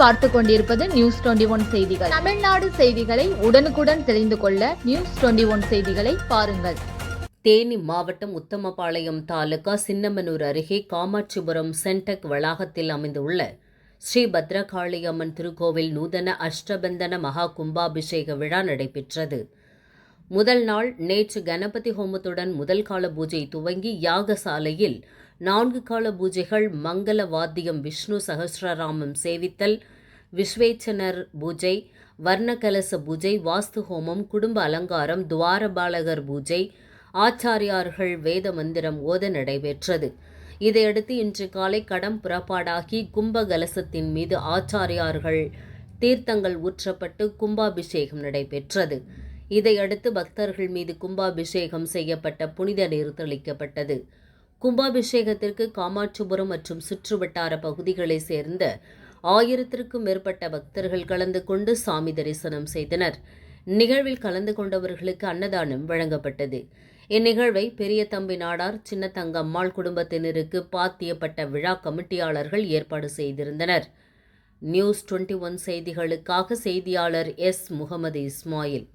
பார்த்து கொண்டிருப்பது news twenty one செய்திகள். தமிழ்நாடு செய்திகளை உடனுக்குடன் தெரிந்து கொள்ள நியூஸ் டுவெண்டி ஒன் செய்திகளை பாருங்கள். தேனி மாவட்டம் உத்தமபாளையம் தாலுகா சின்னமனூர் அருகே காமாட்சிபுரம் சென்டெக் வளாகத்தில் அமைந்துள்ள ஸ்ரீ பத்ரகாளியம்மன் திருக்கோவில் நூதன அஷ்டபந்தன மகா கும்பாபிஷேக விழா நடைபெற்றது. முதல் நாள் நேற்று கணபதி ஹோமத்துடன் முதல் கால பூஜை துவங்கி யாகசாலையில் நான்கு கால பூஜைகள் மங்கள வாத்தியம் விஷ்ணு சகசிரராமம் சேவித்தல் விஸ்வேச்சனர் பூஜை வர்ணகலச பூஜை வாஸ்து ஹோமம் குடும்ப அலங்காரம் துவாரபாலகர் பூஜை ஆச்சாரியார்கள் வேத மந்திரம் ஓத நடைபெற்றது. இதையடுத்து இன்று காலை கடம் புறப்பாடாகி கும்பகலசத்தின் மீது ஆச்சாரியார்கள் தீர்த்தங்கள் ஊற்றப்பட்டு கும்பாபிஷேகம் நடைபெற்றது. இதையடுத்து பக்தர்கள் மீது கும்பாபிஷேகம் செய்யப்பட்ட புனித நீர் தெளிக்கப்பட்டது கும்பாபிஷேகத்திற்கு காமாட்சிபுரம் மற்றும் சுற்றுவட்டார பகுதிகளைச் சேர்ந்த ஆயிரத்திற்கும் மேற்பட்ட பக்தர்கள் கலந்து கொண்டு சாமி தரிசனம் செய்தனர். நிகழ்வில் கலந்து கொண்டவர்களுக்கு அன்னதானம் வழங்கப்பட்டது. இந்நிகழ்வை பெரிய தம்பி நாடார் சின்ன தங்கம்மாள் குடும்பத்தினருக்கு பாத்தியப்பட்ட விழா கமிட்டியாளர்கள் ஏற்பாடு செய்திருந்தனர். நியூஸ் டுவெண்ட்டி ஒன் செய்திகளுக்காக செய்தியாளர் எஸ். முகமது இஸ்மாயில்.